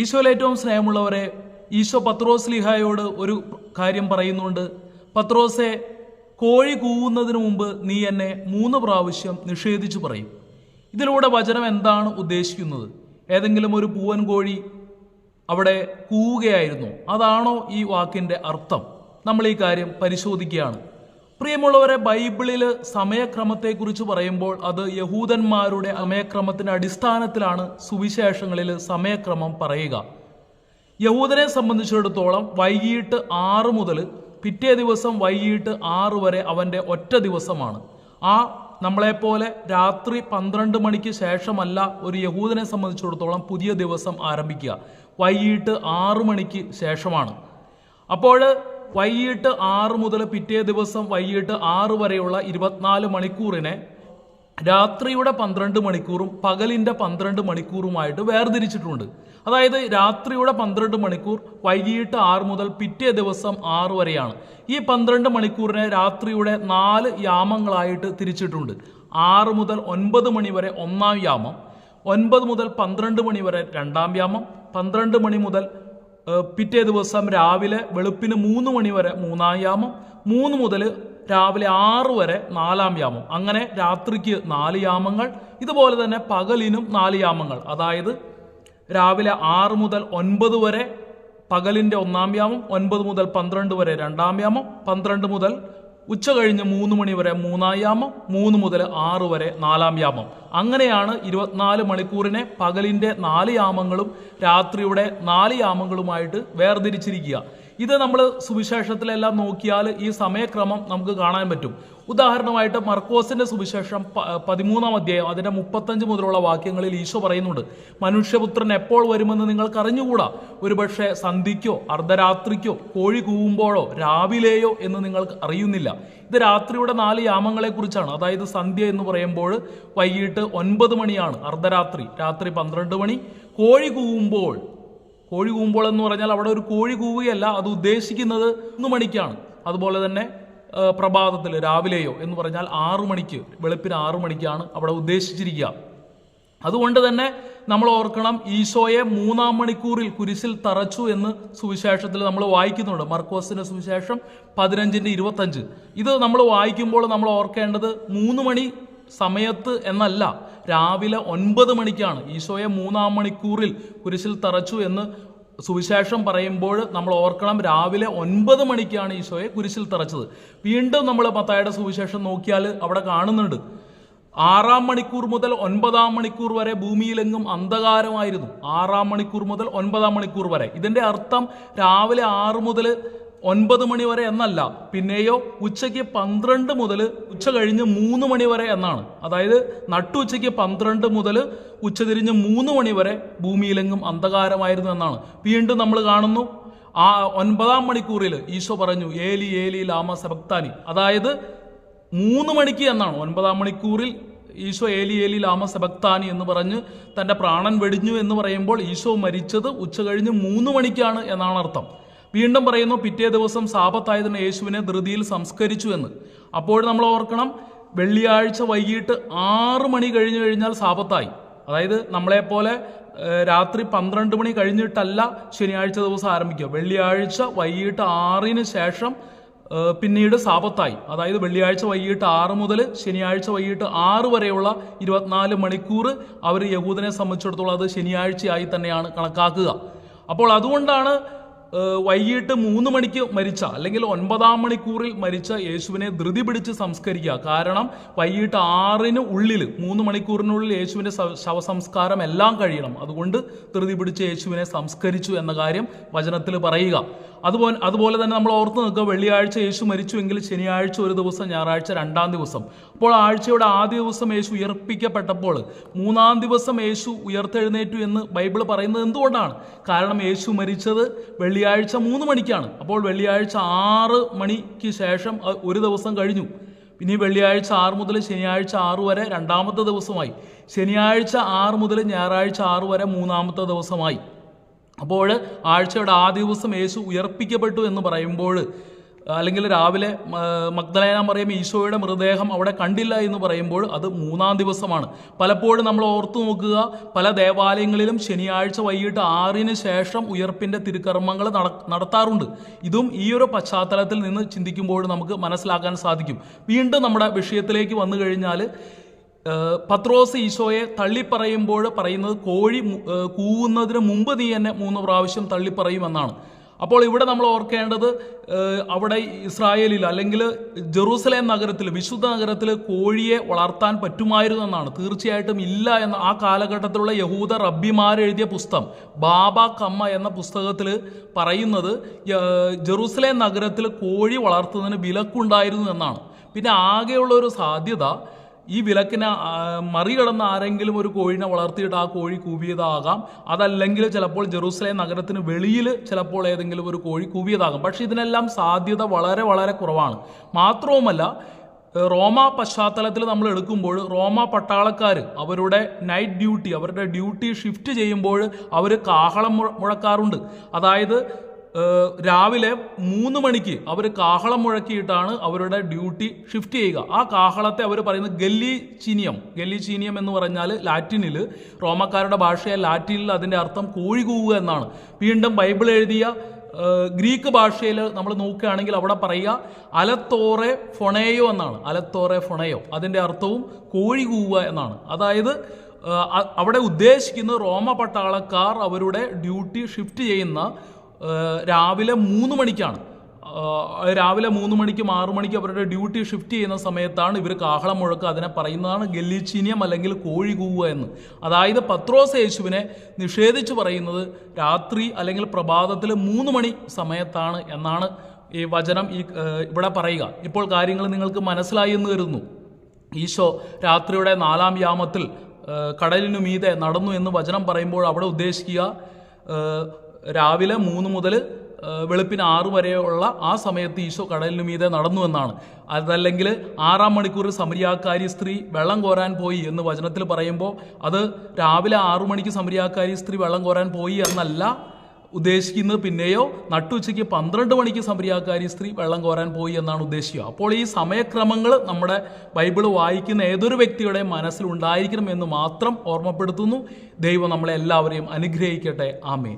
ഈശോയിൽ ഏറ്റവും സ്നേഹമുള്ളവരെ ഈശോ പത്രോസ് ലിഹായോട് ഒരു കാര്യം പറയുന്നുണ്ട്. പത്രോസെ കോഴി കൂവുന്നതിന് മുമ്പ് നീ എന്നെ മൂന്ന് പ്രാവശ്യം നിഷേധിച്ചു പറയും. ഇതിലൂടെ വചനം എന്താണ് ഉദ്ദേശിക്കുന്നത്? ഏതെങ്കിലും ഒരു പൂവൻ കോഴി അവിടെ കൂവുകയായിരുന്നു. അതാണോ ഈ വാക്കിന്റെ അർത്ഥം? നമ്മൾ ഈ കാര്യം പരിശോധിക്കുകയാണ്. പ്രിയമുള്ളവരെ ബൈബിളിൽ സമയക്രമത്തെക്കുറിച്ച് പറയുമ്പോൾ അത് യഹൂദന്മാരുടെ സമയക്രമത്തിന്റെ അടിസ്ഥാനത്തിലാണ് സുവിശേഷങ്ങളിൽ സമയക്രമം പറയുക. യഹൂദനെ സംബന്ധിച്ചിടത്തോളം വൈകിട്ട് ആറ് മുതൽ പിറ്റേ ദിവസം വൈകിട്ട് ആറ് വരെ അവന്റെ ഒറ്റ ദിവസമാണ്. ആ നമ്മളെപ്പോലെ രാത്രി പന്ത്രണ്ട് മണിക്ക് ശേഷമല്ല ഒരു യഹൂദനെ സംബന്ധിച്ചിടത്തോളം പുതിയ ദിവസം ആരംഭിക്കുക. വൈകിട്ട് ആറ് മണിക്ക് ശേഷമാണ്. അപ്പോൾ വൈകിട്ട് ആറ് മുതൽ പിറ്റേ ദിവസം വൈകിട്ട് ആറ് വരെയുള്ള ഇരുപത്തിനാല് മണിക്കൂറിനെ രാത്രിയുടെ പന്ത്രണ്ട് മണിക്കൂറും പകലിന്റെ പന്ത്രണ്ട് മണിക്കൂറുമായിട്ട് വേർതിരിച്ചിട്ടുണ്ട്. അതായത് രാത്രിയുടെ പന്ത്രണ്ട് മണിക്കൂർ വൈകിട്ട് ആറ് മുതൽ പിറ്റേ ദിവസം ആറ് വരെയാണ്. ഈ പന്ത്രണ്ട് മണിക്കൂറിനെ രാത്രിയുടെ നാല് യാമങ്ങളായിട്ട് തിരിച്ചിട്ടുണ്ട്. ആറ് മുതൽ ഒൻപത് മണി വരെ ഒന്നാം യാമം ഒൻപത് മുതൽ പന്ത്രണ്ട് മണി വരെ രണ്ടാം യാമം പന്ത്രണ്ട് മണി മുതൽ പിറ്റേ ദിവസം രാവിലെ വെളുപ്പിന് മൂന്ന് മണി വരെ മൂന്നാം യാമം മൂന്ന് മുതൽ രാവിലെ ആറ് വരെ നാലാം യാമം. അങ്ങനെ രാത്രിക്ക് നാല് യാമങ്ങൾ ഇതുപോലെ തന്നെ പകലിനും നാല് യാമങ്ങൾ. അതായത് രാവിലെ ആറ് മുതൽ ഒൻപത് വരെ പകലിന്റെ ഒന്നാം യാമം ഒൻപത് മുതൽ പന്ത്രണ്ട് വരെ രണ്ടാം യാമം പന്ത്രണ്ട് മുതൽ ഉച്ച കഴിഞ്ഞ് മൂന്ന് മണി വരെ മൂന്നാം യാമം മൂന്ന് മുതൽ ആറ് വരെ നാലാം യാമം. അങ്ങനെയാണ് ഇരുപത്തിനാല് മണിക്കൂറിനെ പകലിന്റെ നാല് യാമങ്ങളും രാത്രിയുടെ നാല് യാമങ്ങളുമായിട്ട് വേർതിരിച്ചിരിക്കുക. ഇത് നമ്മൾ സുവിശേഷത്തിലെല്ലാം നോക്കിയാൽ ഈ സമയക്രമം നമുക്ക് കാണാൻ പറ്റും. ഉദാഹരണമായിട്ട് മർക്കോസിന്റെ സുവിശേഷം പതിമൂന്നാം അധ്യായം അതിന്റെ മുപ്പത്തഞ്ച് മുതലുള്ള വാക്യങ്ങളിൽ ഈശോ പറയുന്നുണ്ട് മനുഷ്യപുത്രൻ എപ്പോൾ വരുമെന്ന് നിങ്ങൾക്ക് അറിഞ്ഞുകൂടാ? ഒരുപക്ഷെ സന്ധിക്കോ അർദ്ധരാത്രിക്കോ കോഴി കൂവുമ്പോഴോ രാവിലെയോ എന്ന് നിങ്ങൾക്ക് അറിയുന്നില്ല. ഇത് രാത്രിയുടെ നാല് യാമങ്ങളെക്കുറിച്ചാണ്. അതായത് സന്ധ്യ എന്ന് പറയുമ്പോൾ വൈകിട്ട് ഒൻപത് മണിയാണ് അർദ്ധരാത്രി രാത്രി പന്ത്രണ്ട് മണി. കോഴി കൂവുമ്പോൾ കോഴി കൂവുമ്പോൾ എന്ന് പറഞ്ഞാൽ അവിടെ ഒരു കോഴി കൂവുകയല്ല അത് ഉദ്ദേശിക്കുന്നത് ഒന്ന് മണിക്കാണ്. അതുപോലെ തന്നെ പ്രഭാതത്തിൽ രാവിലെയോ എന്ന് പറഞ്ഞാൽ ആറു മണിക്ക് വെളുപ്പിന് ആറു മണിക്കാണ് അവിടെ ഉദ്ദേശിച്ചിരിക്കുക. അതുകൊണ്ട് തന്നെ നമ്മൾ ഓർക്കണം ഈശോയെ മൂന്നാം മണിക്കൂറിൽ കുരിശിൽ തറച്ചു എന്ന് സുവിശേഷത്തിൽ നമ്മൾ വായിക്കുന്നുണ്ട്. മർക്കോസിന്റെ സുവിശേഷം പതിനഞ്ചിന്റെ ഇരുപത്തഞ്ച്. ഇത് നമ്മൾ വായിക്കുമ്പോൾ നമ്മൾ ഓർക്കേണ്ടത് മൂന്ന് മണി സമയത്ത് എന്നല്ല രാവിലെ ഒൻപത് മണിക്കാണ്. ഈശോയെ മൂന്നാം മണിക്കൂറിൽ കുരിശിൽ തറച്ചു എന്ന് സുവിശേഷം പറയുമ്പോൾ നമ്മൾ ഓർക്കണം രാവിലെ ഒൻപത് മണിക്കാണ് ഈശോയെ കുരിശിൽ തറച്ചത്. വീണ്ടും നമ്മൾ പത്തായുടെ സുവിശേഷം നോക്കിയാൽ അവിടെ കാണുന്നുണ്ട്. ആറാം മണിക്കൂർ മുതൽ ഒൻപതാം മണിക്കൂർ വരെ ഭൂമിയിലെങ്ങും അന്ധകാരമായിരുന്നു. ആറാം മണിക്കൂർ മുതൽ ഒൻപതാം മണിക്കൂർ വരെ. ഇതിന്റെ അർത്ഥം രാവിലെ ആറ് മുതൽ ഒൻപത് മണി വരെ എന്നല്ല പിന്നെയോ ഉച്ചയ്ക്ക് പന്ത്രണ്ട് മുതൽ ഉച്ച കഴിഞ്ഞ് മൂന്ന് മണി വരെ എന്നാണ്. അതായത് നട്ടുച്ചയ്ക്ക് പന്ത്രണ്ട് മുതൽ ഉച്ചതിരിഞ്ഞ് മൂന്ന് മണി വരെ ഭൂമിയിലെങ്ങും അന്ധകാരമായിരുന്നു എന്നാണ്. വീണ്ടും നമ്മൾ കാണുന്നു. ആ ഒൻപതാം മണിക്കൂറിൽ ഈശോ പറഞ്ഞു ഏലി ഏലി ലാമ സബക്താനി അതായത് മൂന്ന് മണിക്ക് എന്നാണ്. ഒൻപതാം മണിക്കൂറിൽ ഈശോ ഏലി ഏലി ലാമ സബക്താനി എന്ന് പറഞ്ഞ് തന്റെ പ്രാണൻ വെടിഞ്ഞു എന്ന് പറയുമ്പോൾ ഈശോ മരിച്ചത് ഉച്ച കഴിഞ്ഞ് മൂന്ന് മണിക്കാണ് എന്നാണ് അർത്ഥം. വീണ്ടും പറയുന്നു പിറ്റേ ദിവസം സാപത്തായതിന് യേശുവിനെ ധൃതിയിൽ സംസ്കരിച്ചു എന്ന്. അപ്പോൾ നമ്മൾ ഓർക്കണം വെള്ളിയാഴ്ച വൈകിട്ട് ആറ് മണി കഴിഞ്ഞു കഴിഞ്ഞാൽ സാപത്തായി. അതായത് നമ്മളെപ്പോലെ രാത്രി പന്ത്രണ്ട് മണി കഴിഞ്ഞിട്ടല്ല ശനിയാഴ്ച ദിവസം ആരംഭിക്കുക. വെള്ളിയാഴ്ച വൈകിട്ട് ആറിന് ശേഷം പിന്നീട് സാപത്തായി. അതായത് വെള്ളിയാഴ്ച വൈകിട്ട് ആറ് മുതൽ ശനിയാഴ്ച വൈകിട്ട് ആറ് വരെയുള്ള ഇരുപത്തിനാല് മണിക്കൂർ അവർ യഹൂദനെ സംബന്ധിച്ചിടത്തോളം അത് ശനിയാഴ്ചയായി തന്നെയാണ് കണക്കാക്കുക. അപ്പോൾ അതുകൊണ്ടാണ് വൈകിട്ട് മൂന്ന് മണിക്ക് മരിച്ച അല്ലെങ്കിൽ ഒൻപതാം മണിക്കൂറിൽ മരിച്ച യേശുവിനെ ധൃതി പിടിച്ച് സംസ്കരിക്കുക. കാരണം വൈകിട്ട് ആറിന് ഉള്ളിൽ മൂന്ന് മണിക്കൂറിനുള്ളിൽ യേശുവിന്റെ ശവ- ശവസംസ്കാരം എല്ലാം കഴിയണം. അതുകൊണ്ട് ധൃതി പിടിച്ച് യേശുവിനെ സംസ്കരിച്ചു എന്ന കാര്യം വചനത്തിൽ പറയുക. അതുപോലെ അതുപോലെ തന്നെ നമ്മൾ ഓർത്ത് നിൽക്കുക വെള്ളിയാഴ്ച യേശു മരിച്ചുവെങ്കിൽ ശനിയാഴ്ച ഒരു ദിവസം ഞായറാഴ്ച രണ്ടാം ദിവസം. അപ്പോൾ ആഴ്ചയുടെ ആദ്യ ദിവസം യേശു ഉയർപ്പിക്കപ്പെട്ടപ്പോൾ മൂന്നാം ദിവസം യേശു ഉയർത്തെഴുന്നേറ്റു എന്ന് ബൈബിൾ പറയുന്നത് എന്തുകൊണ്ടാണ്? കാരണം യേശു മരിച്ചത് വെള്ളിയാഴ്ച മൂന്ന് മണിക്കാണ്. അപ്പോൾ വെള്ളിയാഴ്ച ആറ് മണിക്ക് ശേഷം ഒരു ദിവസം കഴിഞ്ഞു. പിന്നെ വെള്ളിയാഴ്ച ആറ് മുതൽ ശനിയാഴ്ച ആറ് വരെ രണ്ടാമത്തെ ദിവസമായി. ശനിയാഴ്ച ആറ് മുതൽ ഞായറാഴ്ച ആറ് വരെ മൂന്നാമത്തെ ദിവസമായി. അപ്പോൾ ആഴ്ചയുടെ ആ ദിവസം യേശു ഉയർപ്പിക്കപ്പെട്ടു എന്ന് പറയുമ്പോൾ അല്ലെങ്കിൽ രാവിലെ ആ, മഗ്ദലേന മറിയം ഈശോയുടെ മൃതദേഹം അവിടെ കണ്ടില്ല എന്ന് പറയുമ്പോൾ അത് മൂന്നാം ദിവസമാണ്. പലപ്പോഴും നമ്മൾ ഓർത്തു നോക്കുക പല ദേവാലയങ്ങളിലും ശനിയാഴ്ച വൈകിട്ട് ആറിന് ശേഷം ഉയർപ്പിന്റെ തിരുക്കർമ്മങ്ങൾ നടത്താറുണ്ട്. ഇതും ഈ ഒരു പശ്ചാത്തലത്തിൽ നിന്ന് ചിന്തിക്കുമ്പോൾ നമുക്ക് മനസ്സിലാക്കാൻ സാധിക്കും. വീണ്ടും നമ്മുടെ വിഷയത്തിലേക്ക് വന്നു കഴിഞ്ഞാൽ പത്രോസ് ഈശോയെ തള്ളിപ്പറയുമ്പോൾ പറയുന്നത് കോഴി കൂവുന്നതിന് മുമ്പ് നീ എന്നെ മൂന്ന് പ്രാവശ്യം തള്ളിപ്പറയുമെന്നാണ്. അപ്പോൾ ഇവിടെ നമ്മൾ ഓർക്കേണ്ടത് അവിടെ ഇസ്രായേലിൽ അല്ലെങ്കിൽ ജെറൂസലേം നഗരത്തിൽ വിശുദ്ധ നഗരത്തിൽ കോഴിയെ വളർത്താൻ പറ്റുമായിരുന്നു എന്നാണ്. തീർച്ചയായിട്ടും ഇല്ല എന്ന ആ കാലഘട്ടത്തിലുള്ള യഹൂദ റബ്ബിമാരെഴുതിയ പുസ്തകം ബാബ കമ്മ എന്ന പുസ്തകത്തിൽ പറയുന്നത് ജെറൂസലേം നഗരത്തിൽ കോഴി വളർത്തുന്നതിന് വിലക്കുണ്ടായിരുന്നു എന്നാണ്. പിന്നെ ആകെയുള്ള ഒരു സാധ്യത ഈ വിലക്കിനെ മറികടന്ന് ആരെങ്കിലും ഒരു കോഴിനെ വളർത്തിയിട്ട് ആ കോഴി കൂവിയതാകാം. അതല്ലെങ്കിൽ ചിലപ്പോൾ ജെറൂസലേം നഗരത്തിന് വെളിയിൽ ചിലപ്പോൾ ഏതെങ്കിലും ഒരു കോഴി കൂവിയതാകാം. പക്ഷേ ഇതിനെല്ലാം സാധ്യത വളരെ വളരെ കുറവാണ്. മാത്രവുമല്ല റോമ പശ്ചാത്തലത്തിൽ നമ്മൾ എടുക്കുമ്പോൾ റോമ പട്ടാളക്കാർ അവരുടെ നൈറ്റ് ഡ്യൂട്ടി അവരുടെ ഡ്യൂട്ടി ഷിഫ്റ്റ് ചെയ്യുമ്പോൾ അവർ കാഹളം മുഴക്കാറുണ്ട്. അതായത് രാവിലെ മൂന്ന് മണിക്ക് അവർ കാഹളം മുഴക്കിയിട്ടാണ് അവരുടെ ഡ്യൂട്ടി ഷിഫ്റ്റ് ചെയ്യുക. ആ കാഹളത്തെ അവർ പറയുന്നത് ഗല്ലി ചീനിയം ഗല്ലി ചീനിയം എന്ന് പറഞ്ഞാൽ ലാറ്റിനിൽ റോമക്കാരുടെ ഭാഷയായ ലാറ്റിനിൽ അതിന്റെ അർത്ഥം കോഴി കൂവുക എന്നാണ്. വീണ്ടും ബൈബിൾ എഴുതിയ ഗ്രീക്ക് ഭാഷയിൽ നമ്മൾ നോക്കുകയാണെങ്കിൽ അവിടെ പറയുക അലത്തോറെ ഫൊണേയോ എന്നാണ്. അലത്തോറെ ഫൊണയോ. അതിന്റെ അർത്ഥവും കോഴി കൂവുക എന്നാണ്. അതായത് അവിടെ ഉദ്ദേശിക്കുന്നത് റോമ പട്ടാളക്കാർ അവരുടെ ഡ്യൂട്ടി ഷിഫ്റ്റ് ചെയ്യുന്ന രാവിലെ മൂന്ന് മണിക്കാണ്. രാവിലെ മൂന്ന് മണിക്കും ആറു മണിക്കും അവരുടെ ഡ്യൂട്ടി ഷിഫ്റ്റ് ചെയ്യുന്ന സമയത്താണ് ഇവർ കാഹളം മുഴക്കുക. അതിനെ പറയുന്നതാണ് ഗല്ലീച്ചീനിയം അല്ലെങ്കിൽ കോഴി കൂവുക എന്ന്. അതായത് പത്രോസ് യേശുവിനെ നിഷേധിച്ച് പറയുന്നത് രാത്രി അല്ലെങ്കിൽ പ്രഭാതത്തിൽ മൂന്ന് മണി സമയത്താണ് എന്നാണ് ഈ വചനം ഈ ഇവിടെ പറയുക. ഇപ്പോൾ കാര്യങ്ങൾ നിങ്ങൾക്ക് മനസ്സിലായി എന്ന് കരുതുന്നു. ഈശോ രാത്രിയുടെ നാലാം യാമത്തിൽ കടലിനു മീതെ നടന്നു എന്ന് വചനം പറയുമ്പോൾ അവിടെ ഉദ്ദേശിക്കുക രാവിലെ മൂന്ന് മുതൽ വെളുപ്പിന് ആറ് വരെയുള്ള ആ സമയത്ത് ഈശോ കടലിനു മീതെ നടന്നു എന്നാണ്. അതല്ലെങ്കിൽ ആറാം മണിക്കൂർ സമരിയാക്കാരി സ്ത്രീ വെള്ളം കോരാൻ പോയി എന്ന് വചനത്തിൽ പറയുമ്പോൾ അത് രാവിലെ ആറു മണിക്ക് സമരിയാക്കാരി സ്ത്രീ വെള്ളം കോരാൻ പോയി എന്നല്ല ഉദ്ദേശിക്കുന്നത്. പിന്നെയോ നട്ടുച്ചയ്ക്ക് പന്ത്രണ്ട് മണിക്ക് സമരിയാക്കാരി സ്ത്രീ വെള്ളം കോരാൻ പോയി എന്നാണ് ഉദ്ദേശിക്കുക. അപ്പോൾ ഈ സമയക്രമങ്ങൾ നമ്മുടെ ബൈബിൾ വായിക്കുന്ന ഏതൊരു വ്യക്തിയുടെ മനസ്സിലുണ്ടായിരിക്കണം എന്ന് മാത്രം ഓർമ്മപ്പെടുത്തുന്നു. ദൈവം നമ്മളെ എല്ലാവരെയും അനുഗ്രഹിക്കട്ടെ. ആമേ